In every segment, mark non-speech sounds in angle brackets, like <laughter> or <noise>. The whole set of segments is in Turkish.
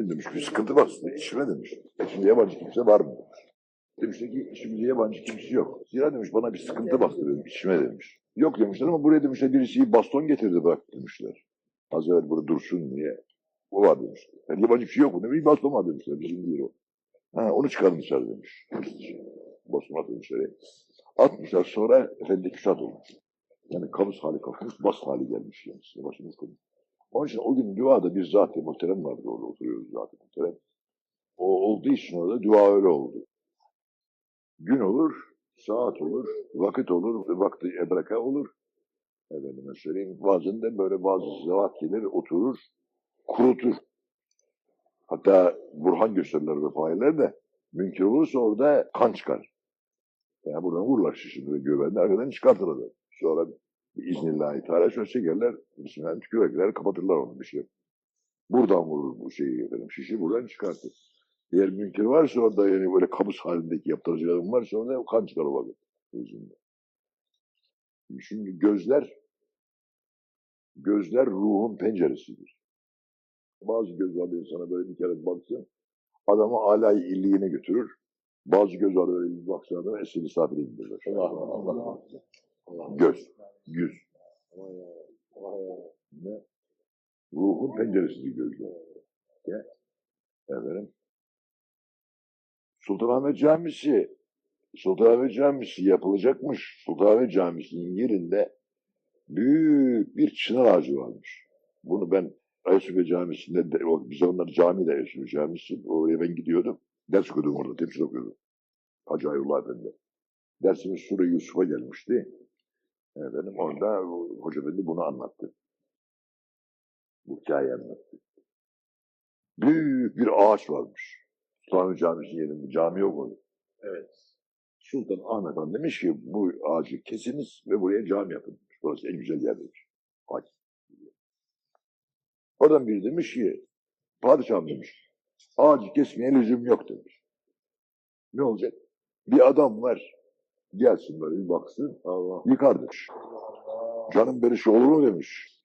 Ben demiş bir sıkıntı var aslında içime demiş. İçinde yabancı kimse var mı demiş. Demişler ki içimizde yabancı kimse yok. Zira demiş bana bir sıkıntı bastı dedim içime demiş. Yok demişler ama buraya demişler birisi baston getirdi bırak demişler. Az evvel burada dursun diye. O var demişler. Yani yabancı bir şey yok mu? demiş. Baston var demişler. Bizim değil o. Ha, onu çıkarmışlar demiş. Baston atmışlar. Atmışlar sonra efendi küsat olmuş. Yani kabus hali kalkmış, bas hali gelmiş kendisine. Başımız konu. Onun için o gün duada bir zat-ı muhterem vardı orada oturuyoruz zat-ı muhterem. O olduğu için orada dua öyle oldu. Gün olur, saat olur, vakit olur, vakti ebreka olur. Efendime söyleyeyim, bazen de böyle bazı zevat gelir, oturur, kurutur. Hatta burhan gösterirler ve failer de mümkün olursa orada kan çıkar. Yani buradan vururlar şişini ve göbeğini arkadan çıkartırlar. Sonra biiznillahü teala şöyle çekerler, bismillah tükürerler, kapatırlar onu bir şey. Buradan vurur bu şeyi efendim, şişi buradan çıkartır. Eğer mümkün varsa orada yani böyle kabus halindeki yaptırıcılarım varsa orada kan çıkar o vakit. Gözünde. Çünkü gözler gözler ruhun penceresidir. Bazı gözler insana böyle bir kere baksın, adamı alay illiğine götürür. Bazı gözler böyle bir baksa adamı esir misafire indirir. Göz, yüz. Ne? Ruhun penceresidir gözler. Ya. Efendim. Sultanahmet Camisi Sultanahmet Camisi yapılacakmış. Sultanahmet Camisi'nin yerinde büyük bir çınar ağacı varmış. Bunu ben Ayasofya Camisi'nde, de, o, biz onlar cami de Ayasofya Camisi, oraya ben gidiyordum. Ders okuyordum orada, tefsir okuyordum. Hacı Hayrullah Efendi. Dersimiz Sure Yusuf'a gelmişti. Efendim orada Hoca Efendi bunu anlattı. Bu hikayeyi anlattı. Büyük bir ağaç varmış. Sultanahmet Camisi'nin yerinde, cami yok orada. Evet. Sultan Ahmet Han demiş ki bu ağacı kesiniz ve buraya cami yapın. Burası en güzel yer demiş. Ağaç. Oradan biri demiş ki padişahım demiş ağacı kesmeye lüzum yok demiş. Ne olacak? Bir adam var gelsin böyle bir baksın Allah. yıkar demiş. Canım böyle şey olur mu demiş.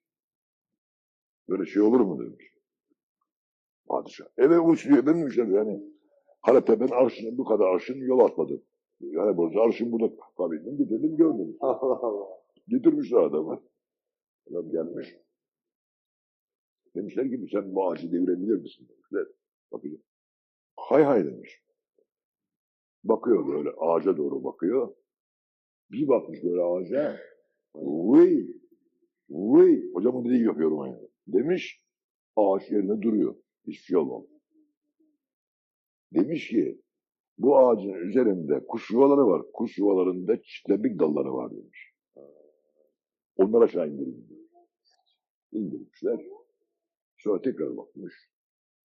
Böyle şey olur mu demiş. Padişah. Eve uçluyor ben demişler yani. Halep'te ben arşın, bu kadar arşın yol atmadım. Yani burada arşın burada kabildim getirdim gördüm. <laughs> Allah Allah. Getirmişler adamı. Adam gelmiş. Demişler ki sen bu ağacı devirebilir misin demişler. Bakıyor. Hay hay demiş. Bakıyor böyle ağaca doğru bakıyor. Bir bakmış böyle ağaca. Vıy. Vıy. Hocamın dediği yapıyorum yani. Demiş. Ağaç yerine duruyor. Hiçbir şey olmamış. Demiş ki bu ağacın üzerinde kuş yuvaları var. Kuş yuvalarında çitlebik dalları var demiş. Onlara aşağı indirin diyor. İndirmişler. Sonra tekrar bakmış.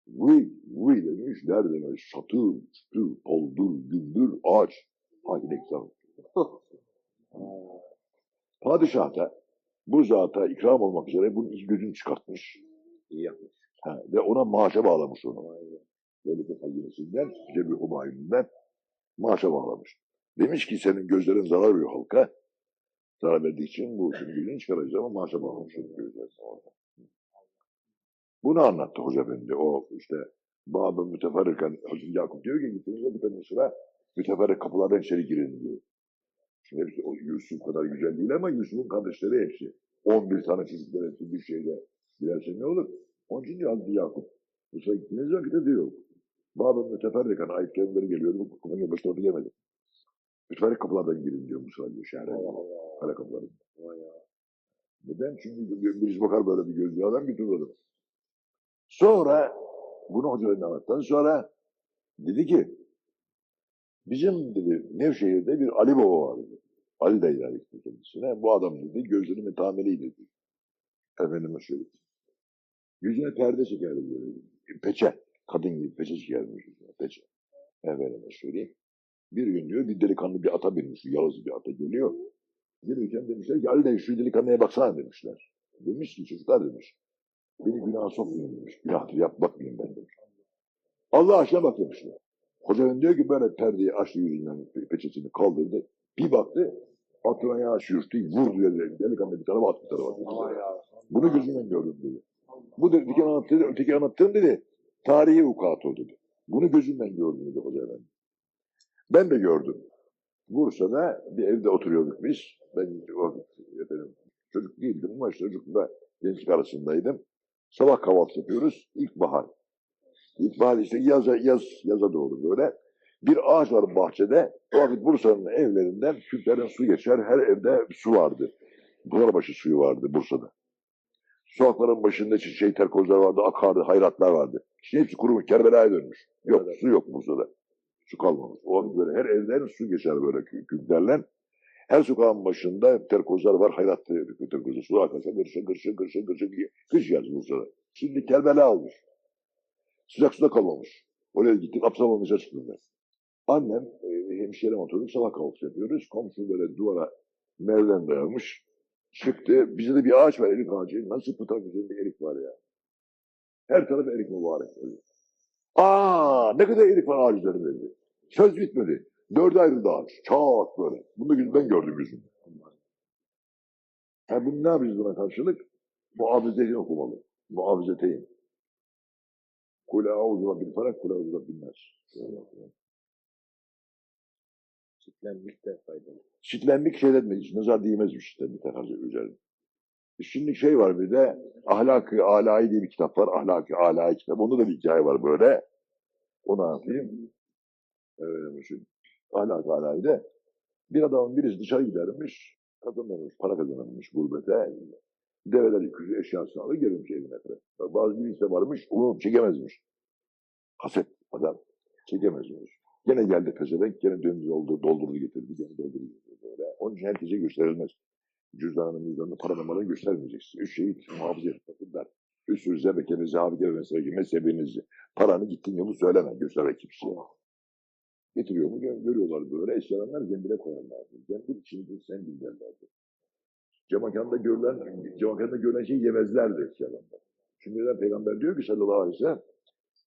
Vıy, vıy demiş. Nerede demiş. Satır, çıtır, poldur, gümbür, ağaç. Hangi eksan. Padişah da bu zata ikram olmak üzere bunun iki gözünü çıkartmış. İyi yapmış. Ha, ve ona maaşa bağlamış onu. Devletin hazinesinden, Cebi Humayun'dan maaşa bağlamış. Demiş ki senin gözlerin zarar veriyor halka. Zarar verdiği için bu senin gözünü çıkaracağız ama maaşa bağlamış onun gözlerini orada. Bunu anlattı Hoca Efendi. O işte Babı müteferriken Hazreti Yakup diyor ki gittiğinizde bir tane sıra müteferrik kapılardan içeri girin diyor. Şimdi hepsi o Yusuf kadar güzel değil ama Yusuf'un kardeşleri hepsi. 11 tane çocuklar hepsi bir şeyde girerse ne olur? Onun için diyor Hazreti Yakup. Bu sıra gittiğiniz vakitte diyor. Babı müteferriken ayet kelimeleri geliyordu. Bu kapının başına gelmedi. Müteferrik kapılardan girin diyor Musa diyor şehre. Kale kapılarından. Neden? Çünkü birisi bakar böyle bir gözlü adam götürür adamı. Sonra bunu hocalarına anlattıktan sonra dedi ki bizim dedi Nevşehir'de bir Ali Baba vardı. Ali de etti kendisine. Bu adam dedi gözleri metameliydi dedi. Efendime söyleyeyim. Yüzüne perde çekerdi böyle. Peçe. Kadın gibi peçe çekerdi yüzüne. Peçe. Efendime söyleyeyim. Bir gün diyor bir delikanlı bir ata binmiş. Yağız bir ata geliyor. Gelirken demişler ki Ali de şu delikanlıya baksana demişler. Demiş ki çocuklar demiş. Beni günaha sokmayın demiş. Günahtır yap bakmayayım ben demiş. Allah aşkına bak demişler. Hocanın diyor ki böyle perdeyi açtı yüzünden pe- peçesini kaldırdı. Bir baktı atına ayağı sürtü. Vurdu yere. Delikanlı bir tarafa attı tarafa. Ya. Bunu gözümden gördüm dedi. Bu dedi, öteki anlattı, öteki anlattım dedi. Tarihi vukuat o dedi. Bunu gözümden gördüm dedi Hoca Efendi. Ben de gördüm. Bursa'da bir evde oturuyorduk biz. Ben o efendim, çocuk değildim ama çocukla gençlik arasındaydım. Sabah kahvaltı yapıyoruz. İlkbahar. İlkbahar işte yaza, yaz, yaza doğru böyle. Bir ağaç var bahçede. O vakit Bursa'nın evlerinden küplerden su geçer. Her evde su vardı. Pınarbaşı suyu vardı Bursa'da. Sokakların başında çiçeği terkozlar vardı, akardı, hayratlar vardı. Şimdi hepsi kurumuş, Kerbela'ya dönmüş. Yok, su yok Bursa'da. Su kalmamış. O böyle her evden su geçer böyle kü- küplerle. Her sokağın başında terkozlar var, hayrat terkozlar. Su akarsa gırşın, gırşın, gırşın, gırşın. Kış yaz Bursa'da. Şimdi Kerbela olmuş. Sıcak suda kalmamış. Oraya gittik, Absamalmış'a çıktım ben. Annem, e, hemşirem oturduk, sabah kahvaltı yapıyoruz. Komşu böyle duvara merdiven dayamış. Çıktı. Bize de bir ağaç var, erik ağacı. Nasıl pıtak üzerinde erik var ya. Her taraf erik mübarek. Böyle. Aa, ne kadar erik var ağaç üzerinde. Söz bitmedi. Dörde ayrıldı ağaç. Çat böyle. Bunu gözümden gördüm gözüm. Ha, bunu ne yapacağız buna karşılık? Muavizeteyn okumalı. Muavizeteyn. Kule auzu bil felak, kule auzu bil nas. Çitlenmek de faydalı. Çitlenmek şey etmez. Nazar değmezmiş bir tane üzerine. Şimdi şey var bir de Ahlak-ı Alai diye bir kitap var. Ahlak-ı Alai kitap. Onda da bir hikaye var böyle. Onu anlatayım. Evet, şimdi. Ahlak-ı Alai'de bir adamın birisi dışarı gidermiş. Kazanırmış, para kazanırmış gurbete. Develer yükücü eşyasını alır gelirmiş evine. Bak, Bazı birisi de varmış, onu çekemezmiş. Haset adam. Çekemezmiş. Gene geldi pezevenk, gene döndü doldu, doldurdu getirdi, gene doldurdu getirdi böyle. Onun için herkese gösterilmez. Cüzdanını, müzdanını, para numaranı göstermeyeceksin. Üç şeyi muhafaza et. Bakın der. Üstünüze ve kendinize abi mesela gibi mezhebinizi. Paranı gittin yolu söyleme, gösterme kimseye. Getiriyor mu? Gör- Görüyorlar böyle. Eşyalanlar zembile koyarlardı. Zembil içinde sen derlerdi. Camakanda görülen, camakanda görülen şeyi yemezlerdi eşyalanlar. Çünkü Peygamber diyor ki sallallahu aleyhi ve sellem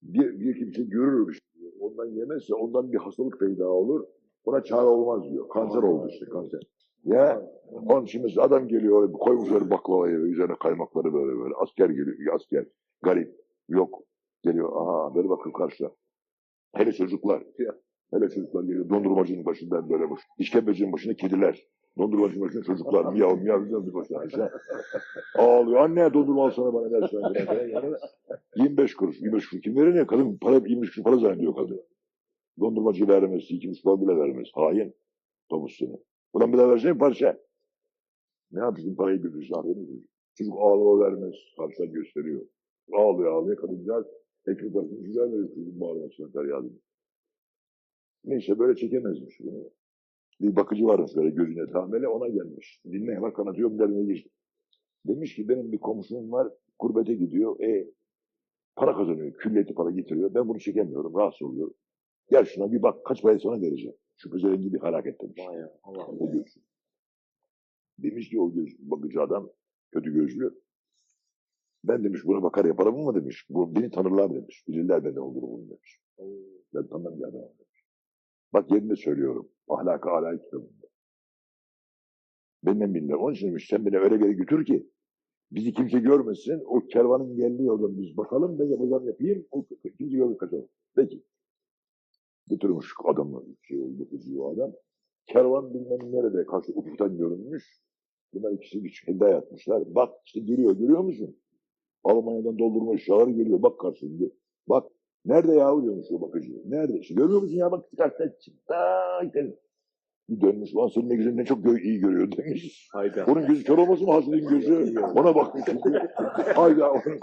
bir, bir kimse görürmüş. diyor. Ondan yemezse ondan bir hastalık peyda olur. Ona çare olmaz diyor. Kanser oldu işte kanser. Ya onun için mesela adam geliyor koymuşlar baklavayı üzerine kaymakları böyle böyle. Asker geliyor. Asker. Garip. Yok. Geliyor. Aha böyle bakın karşıda. Hele çocuklar. Hele çocuklar geliyor. Dondurmacının başından böyle boş. İşkembecinin başında kediler. Dondurmacının başında çocuklar. <laughs> Miyav miyav miyav bir. İşte. Ağlıyor. Anne dondurma alsana bana dersen. Yani 25 kuruş. 25 kuruş. Kim verir ne? Kadın para 25 kuruş para zannediyor kadın. Dondurmacı vermez. iki buçuk lira bile vermez. Hain. Domuz seni. Ulan bir daha versene parça. Ne yapıyorsun parayı abi mi? Çocuk ağlama vermez. Karşıdan gösteriyor. Ağlıyor ağlıyor. Kadıncağız ekmek parasını güzel veriyor çocuğun bağırmasına feryadını. Neyse böyle çekemezmiş bunu. Bir bakıcı varmış böyle gözüne tamele ona gelmiş. Dinle bak anlatıyorum derine geçti. Demiş ki benim bir komşum var gurbete gidiyor. E para kazanıyor. Külliyeti para getiriyor. Ben bunu çekemiyorum. Rahatsız oluyorum. Gel şuna bir bak kaç parayı sana vereceğim. Şu pezevengi bir haraket demiş. Vay ya, Allah O göz. Demiş ki o göz, bakıcı adam, kötü gözlü. Ben demiş buna bakar yaparım ama demiş. Bu beni tanırlar demiş. Bilirler benden olduğunu bunu demiş. Ben tanınan bir adamım demiş. Bak yerinde söylüyorum. Ahlak-ı alay kitabında. Benden bilirler. Onun için beni öyle bir götür ki bizi kimse görmesin. O kervanın geldiği yoldan biz bakalım. Ben yapacağım yapayım. O kimse görmüyor kaçalım. Peki. Götürmüş adamı. Şey oldu, o adam. Kervan bilmem nerede karşı ufuktan görünmüş. Bunlar ikisi bir şekilde yatmışlar. Bak işte geliyor görüyor musun? Almanya'dan doldurma eşyaları geliyor. Bak karşında. Bak nerede yahu diyormuş o bakıcı. Nerede? İşte görmüyor musun ya bak çıkarttan çıktı. Bir dönmüş. Lan senin ne güzel ne çok gö- iyi görüyor demiş. Hayda. Onun gözü kör olmasın mı Hasan'ın gözü? Ona bakmış. Hayda. onun-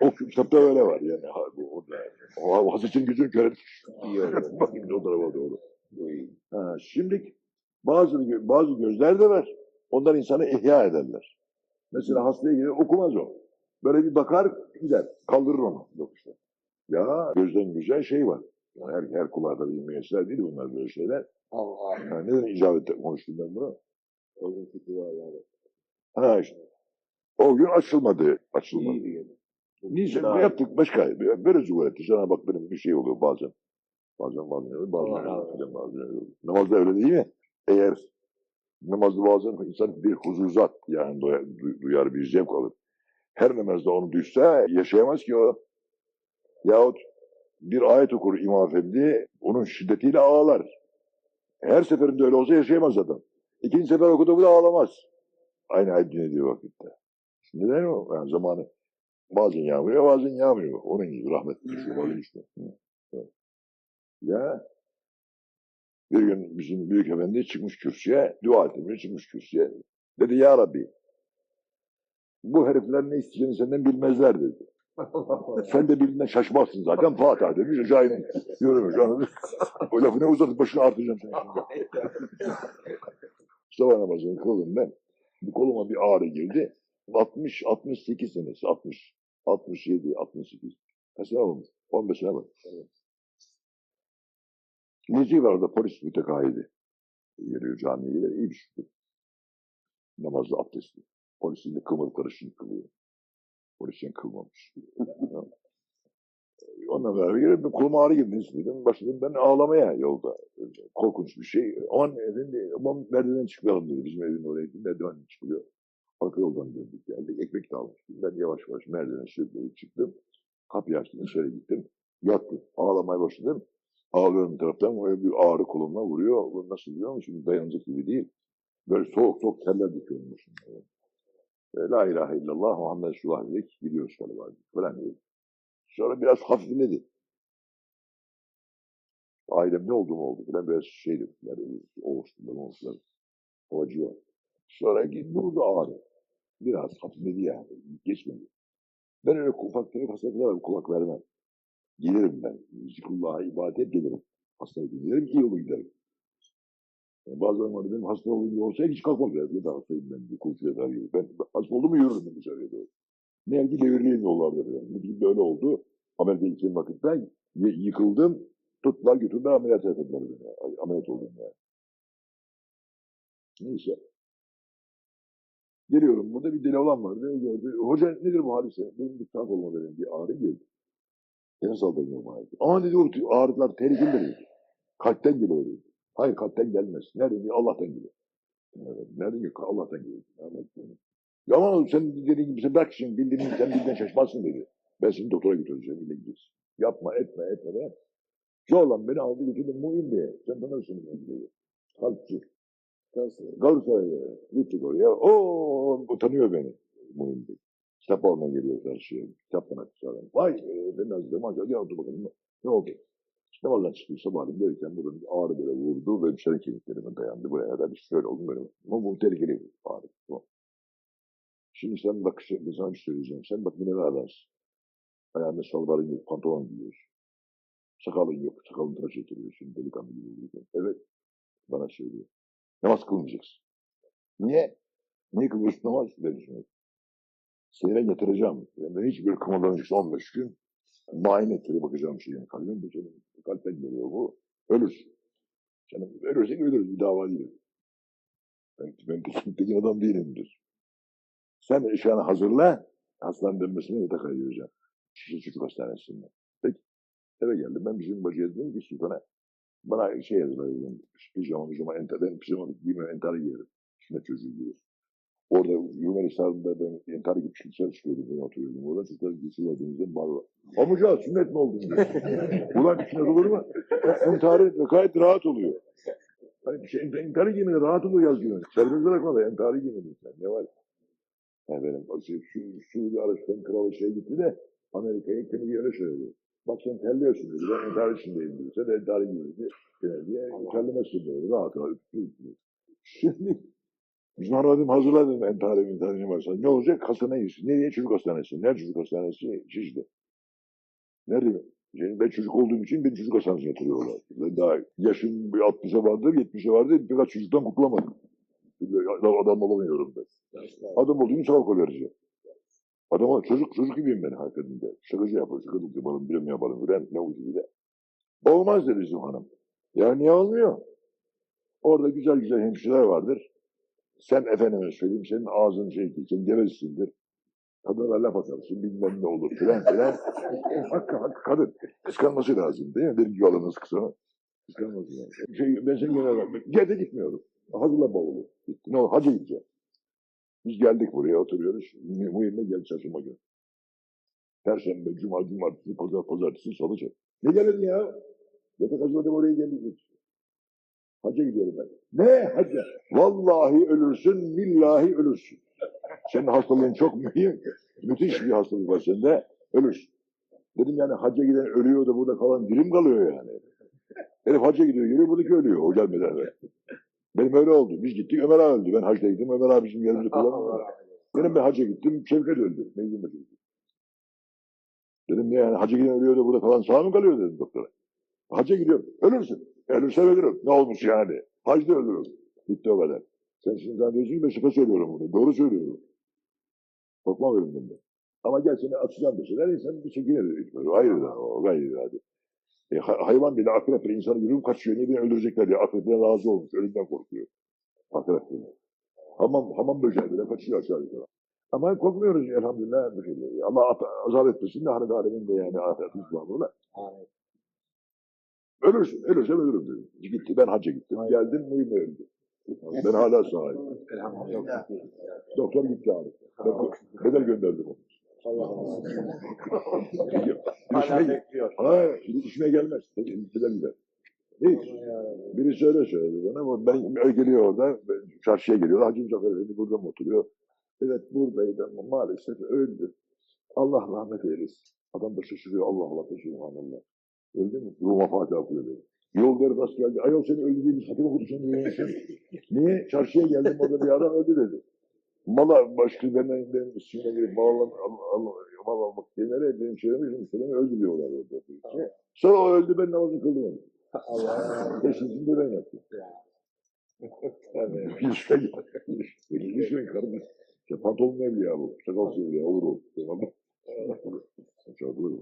O kitapta öyle var yani. Ha, bu- orada. O Hasan'ın gözünü kör etmiş. Bakayım o tarafa doğru. Ha, şimdi bazı bazı gözler de var. Onlar insanı ihya ederler. Mesela hastaya gelir okumaz o. Böyle bir bakar gider. Kaldırır onu. Yok işte. Ya gözden güzel şey var. Yani her, her kullarda bir müesseler değil bunlar böyle şeyler. Allah. Ha, neden icabette konuştum ben bunu? Onun fikri var yani. Ha işte. O gün açılmadı. Açılmadı. Yani. Neyse Daha- yaptık başka. Böyle cumhuriyeti. Cenab-ı Hak benim bir şey oluyor bazen. Bazen bazen öyle, bazen Allah öyle, bazen bazen öyle. Namazda öyle değil mi? Eğer namazda bazen insan bir huzuzat yani duyar, du- duyar bir zevk alır. Her namazda onu duysa yaşayamaz ki o. Yahut bir ayet okur İmam Efendi, onun şiddetiyle ağlar. Her seferinde öyle olsa yaşayamaz adam. İkinci sefer okuduğu da ağlamaz. Aynı ayet dinlediği vakitte. Neden o? Yani zamanı bazen yağmıyor, bazen yağmıyor. Onun gibi rahmet düşüyor. Öyle işte. Ya bir gün bizim büyük efendi çıkmış kürsüye, dua etmiyor, çıkmış kürsüye. Dedi ya Rabbi, bu herifler ne isteyeceğini senden bilmezler dedi. <laughs> Sen de bildiğinden şaşmazsın zaten. <laughs> Fatih demiş, Şahin yürümüş. Anladın? o lafı ne uzatıp başını artıracağım sen şimdi. Sabah namazını kıldım ben. Bir koluma bir ağrı girdi. 60, 68 senesi, 60, 67, 68. Kaç sene olmuş? 15 sene var. Neci var orada polis mütekahidi. Geliyor camiye gider, iyi bir şükür. Namazda abdestli. Polisin de kımır karışını kılıyor. Polisin kılmamış. Onunla beraber girip koluma ağrı girdi. Dedim, başladım ben ağlamaya yolda. Korkunç bir şey. Aman efendi, aman merdivenden çıkmayalım dedi. Bizim evin oraya merdiven çıkılıyor. Arka yoldan döndük geldik. Ekmek de almıştım. Ben yavaş yavaş merdivene sürükleyip çıktım. Kapıyı açtım, içeri gittim. Yattım. Ağlamaya başladım. Ağlıyorum bir taraftan. Böyle bir ağrı kolumla vuruyor. Nasıl biliyor musun? Dayanacak gibi değil. Böyle soğuk soğuk terler döküyorum başımda. E, La ilahe illallah Muhammed Resulullah dedik. Gidiyoruz galiba. Falan dedik. Sonra biraz hafifledi. Ailem ne oldu mu oldu falan biraz şeydi. Yani oğuştular, oğuştular. O acıyor. Sonra git burada ağrı. Biraz hafifledi yani. Geçmedi. Ben öyle ufak tefek hastalıklara kulak vermem. Gelirim ben. Zikrullah'a ibadet gelirim. Hastaya giderim, iyi yolu giderim. Yani bazen var benim hasta olduğum olsa hiç kalkmaz. Ya da hastayım ben. Bir kurşu eder gibi. Ben hasta oldum mu yürürüm ben dışarıya doğru. Ne yani devirliyim yollarda falan. Bu gibi böyle oldu. Amerika gittiğim vakitte y- yıkıldım. Tuttular götürdüler ameliyat ettiler beni. Ay, Ameliyat oldum ya. Neyse. Geliyorum. Burada bir deli olan var. Beni gördü. Hoca nedir bu hadise? Benim bir sağ koluma benim bir ağrı girdi. Nefes aldırmıyorum ağrı. Ama dedi o ağrılar tehlikelidir dedi. Kalpten geliyor dedi. Hayır kalpten gelmez. Nereden geliyor? Allah'tan geliyor. Evet, nereden geliyor? Allah'tan geliyor. Allah'tan geliyor. Ya ama sen dediğin gibi sen bırak şimdi bildiğin sen bildiğinden şaşmazsın dedi. Ben seni doktora götüreceğim. İlle gidiyorsun. Yapma etme etme be. Şu olan beni aldı götürdü Muhim Bey'e. Sen tanırsın Muhim Bey'i. Kalpçi. Galatasaray'a gittik oraya. O utanıyor beni Muhim Bey. Kitap almaya geliyor karşıya. Kitap bana çağıran. Vay e, ben Nazlı Maca gel otur bakalım. Ne oldu? İşte vallahi çıktım sabahleyin gelirken buradan bir ağrı böyle vurdu ve müşteri kemiklerime dayandı. Buraya kadar bir şöyle oldu böyle. Ama bu tehlikeli bir ağrı. Şimdi sen bak sen, sana bir şey söyleyeceğim. Sen bak yine adamsın. Ayağında şalvarın yok, pantolon giyiyorsun. Sakalın yok, sakalını tıraş ettiriyorsun. Delikanlı gibi oluyorsun. Evet, bana söylüyor. Namaz kılmayacaksın. Niye? Niye kılıyorsun namaz? Ben düşünüyorum. Seni ben yatıracağım. Yani hiç böyle kımıldamayacaksın 15 gün. Muayene ettirip bakacağım şeyine. Kalbim bu senin. Kalpten geliyor bu. Ölürsün. Canım ölürsek ölürüz. Bir dava değil. Ben, ben tekin <laughs> adam değilimdir. Sen eşyanı hazırla. Hastanın dönmesine yatak ayıracağım. Şişe Çocuk Hastanesi'nde. Peki. Eve geldim. Ben bizim bacıya dedim ki Sultan'a bana şey yazılayım. Pijama, pijama, enter, ben pijama giymem, entari giyerim. Sünnet çocuğu gibi. Orada Yunanistar'da ben entari gibi dışarı çıkıyordum. Ben oturuyordum. Orada çocuklar geçiyorlardı. Bağlı. Amuca sünnet mi oldu? diyor. <laughs> Ulan sünnet olur mu? Entari gayet rahat oluyor. Hani bir şey, entari giymene rahat oluyor yazıyor. Serbest bırakma da entari giymedin sen. Ne var? Efendim, o şey, şu, Suudi Arabistan kralı şey gitti de Amerika'ya kendi yere söyledi. Bak sen terliyorsun dedi. Ben entari içindeyim dedi. Sen entari giymedi. Gene diye terlemezsin böyle. Rahat rahat. Şimdi bizim aradım hazırladım entari entari varsa. Ne olacak? Hastaneyiz. Nereye? Çocuk hastanesi. Nerede çocuk hastanesi? Şişli. Nerede? Yani ben çocuk olduğum için beni çocuk hastanesine yatırıyorlar. Ben daha yaşım bir 60'a vardır, 70'e vardır. Birkaç çocuktan kurtulamadım. Adam, adam olamıyorum ben. Adam olduğunu sağ vereceğim. Adama çocuk çocuk gibiyim ben hakikaten Şakacı yapar, şakacı yapalım, bilmem yapalım, filan, ne ucu bir de. Olmaz dedi bizim hanım. Ya niye olmuyor? Orada güzel güzel hemşireler vardır. Sen efendime söyleyeyim, senin ağzın şey ki, sen gevezsindir. Kadına laf atarsın, bilmem ne olur, filan filan. <laughs> hakkı hakkı kadın. Kıskanması lazım değil mi? Gibi alanınız kısa. Kıskanması lazım. Şey, ben seni genel Gede gitmiyorum. Hazırla bavulu. Ne olur, hacı gideceğim. Biz geldik buraya oturuyoruz. Mühimle gel çarşamba günü. Perşembe, cuma, cumartesi, pazar, pazartesi, salı. Ne geldin ya? Yatak acımadım oraya geldik. Hacca gidiyorum ben. Ne hacca? Vallahi ölürsün, billahi ölürsün. Senin hastalığın çok mühim. Müthiş bir hastalık var sende. Ölürsün. Dedim yani hacca giden ölüyor da burada kalan dirim kalıyor yani. Herif hacca gidiyor, geliyor buradaki ölüyor o gelmeden evvel. Benim öyle oldu. Biz gittik Ömer Ağa öldü. Ben hacda gittim Ömer Ağa bizim yerimizi <laughs> kullanmadı. Benim ben hacca gittim Şevket öldü. Mecnun başı gitti. Dedim yani hacca giden ölüyor da burada kalan sağ mı kalıyor dedim doktora. Hacca gidiyorum. Ölürsün. Ölürse ölürüm. Ne olmuş yani? Hacda ölürüm. Bitti o kadar. Sen şimdi sen diyorsun ki ben şaka söylüyorum bunu. Doğru söylüyorum. Korkmam ölümden ben. Ama gel seni atacağım deseler insan bir çekinir. Böyle Ayrı da o gayri hadi. E, ha- hayvan bile akrep bile insanı yürüyüp kaçıyor. Niye beni öldürecekler diye akrepten razı olmuş. Ölümden korkuyor. Akrep bile. Hamam, hamam böceği bile kaçıyor aşağı yukarı. Ama korkmuyoruz elhamdülillah. Allah azap etmesin de hani aleminde yani ahiretimiz var burada. Ölürsün, ölürsem ölürüm dedim. Gitti, ben hacca gittim. Geldim, mühim öldü. Ben hala sahibim. Elhamdülillah. Doktor gitti abi. Bedel gönderdim onu. Allah Bir işime, bekliyor. ha, bir işime gelmez. Bedel gider. Hiç. Birisi öyle söyledi bana. ama Ben geliyor orada. Çarşıya geliyor. Hacı Zafer Efendi burada mı oturuyor? Evet buradaydı ama maalesef öldü. Allah rahmet eylesin. Adam da şaşırıyor. Allah Allah da subhanallah. Öldü mü? Ruhuma Fatiha okuyor dedi. Yol der rast geldi. Ayol seni öldürdüğümüz hatırı okudu sen diyorsun. Niye? Çarşıya geldim orada bir adam öldü dedi. Mala başka benden benim üstüne girip mal, al, al, mal almak denere benim şeylerimi Müslümanı öldü diyorlar orada. Sonra o öldü ben namazını kıldım. Allah. Beşincisini de ben yaptım. Yani geldi. Yüzüne kardeş. İşte pantolon evli ya bu. Sakal evli ya olur o. Tamam mı? Çarpılır.